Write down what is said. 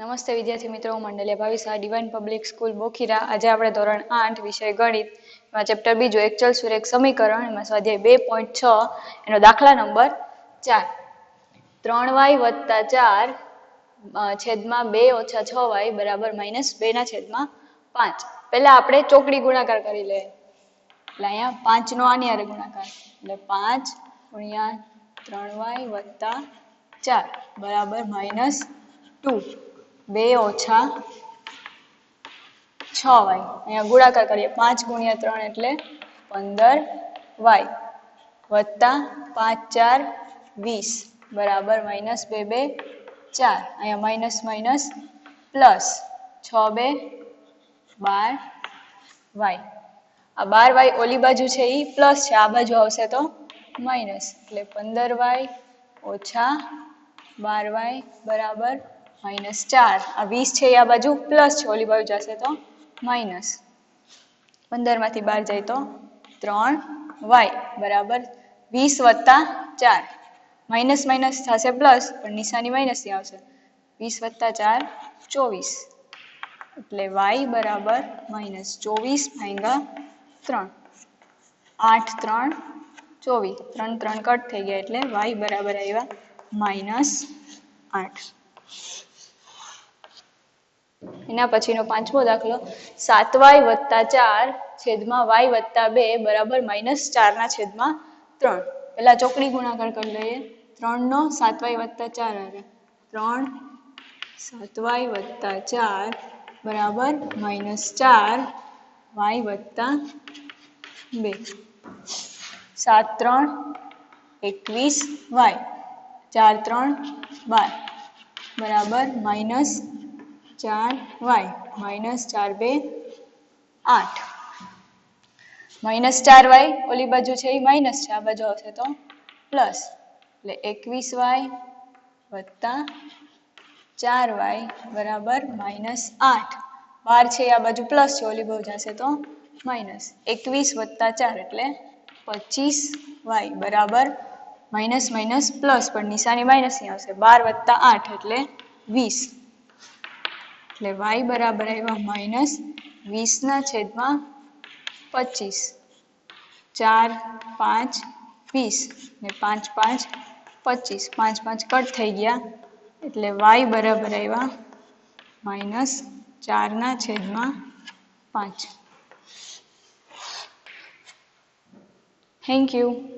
નમસ્તે વિદ્યાર્થી મિત્રો, હું Mandaliya Bhavisa Divine Public School Bokhira. આજે આપણે ધોરણ આઠ વિષય ગણિત, એમાં ચેપ્ટર એક એકચલ સુરેખ સમીકરણ, એમાં સ્વાધ્યાય બે પોઈન્ટ છ, એનો દાખલા નંબર ચાર. ત્રણ વાય વત્તા ચાર છેદમાં બે ઓછા છ વાય બરાબર માઇનસ બેના છેદમાં પાંચ. પહેલા આપણે ચોકડી ગુણાકાર કરી લઈએ. એટલે અહીંયા પાંચનો આની હારે ગુણાકાર. એટલે પાંચ ગુણ્યા ત્રણ વાય વત્તા ચાર, બરાબર માઇનસ ટુ બે ઓછા છ વાય. અહીંયા ગુણાકાર કરીએ. પાંચ ગુણ્યા ત્રણ એટલે પંદર વાય. વત્તા પાંચ ચાર વીસ. બરાબર, માઇનસ બે બે ચાર. અહીંયા માઇનસ માઇનસ પ્લસ છ બે બાર વાય. આ બાર વાય ઓલી બાજુ છે એ પ્લસ છે. આ બાજુ આવશે તો માઇનસ. એટલે પંદર વાય ઓછા બાર વાય બરાબર માઇનસ ચાર. આ વીસ છે એ આ બાજુ પ્લસ છે, ઓલી બાજુ જશે તો માઇનસ પંદરમાંથી બાર જાય તો ત્રણ વાય. બરાબર? વીસ વત્તા ચાર. માઇનસ માઇનસ થશે પ્લસ પણ નિશાની માઇનસથી આવશે. વીસ વત્તા ચાર, ચોવીસ. એટલે વાય બરાબર માઇનસ ચોવીસ ભાંગા ત્રણ. આઠ, ત્રણ, ચોવીસ. ત્રણ ત્રણ કટ થઈ ગયા એટલે વાય બરાબર આવ્યા માઇનસ આઠ. એના પછીનો પાંચમો દાખલો સાત વાય વત્તા ચાર છેદમાં વાય વત્તા બે બરાબર માઇનસ ચારના છેદમાં ત્રણ. પહેલાં ચોકડી ગુણાકાર કરી લઈએ. ત્રણનો સાત વાય વત્તા ચાર આવે. ત્રણ સાત વાય વત્તા ચાર બરાબર માઇનસ ચાર વાય વત્તા બે. સાત ત્રણ એકવીસ વાય. ચાર ત્રણ બાર બરાબર માઇનસ ચાર વાય માઇનસ ચાર બે આઠ. માઇનસ ચાર વાય ઓલી બાજુ છે એ માઇનસ છે, આ બાજુ આવશે તો પ્લસ. એટલે એકવીસ વાય વત્તા ચાર વાય બરાબર માઇનસ આઠ. બાર છે આ બાજુ પ્લસ છે, ઓલી બાજુ જશે તો માઇનસ. એકવીસ વત્તા ચાર એટલે પચીસ વાય બરાબર માઇનસ માઇનસ પ્લસ પણ નિશાની માઇનસની આવશે. બાર વત્તા આઠ એટલે વીસ. એટલે વાય બરાબર આવ્યા માઇનસ વીસના છેદમાં પચીસ. ચાર, પાંચ, વીસ. ને પાંચ પાંચ, પચીસ. પાંચ પાંચ કટ થઈ ગયા. એટલે વાય બરાબર આવ્યા માઇનસ ચારના છેદમાં પાંચ. Thank you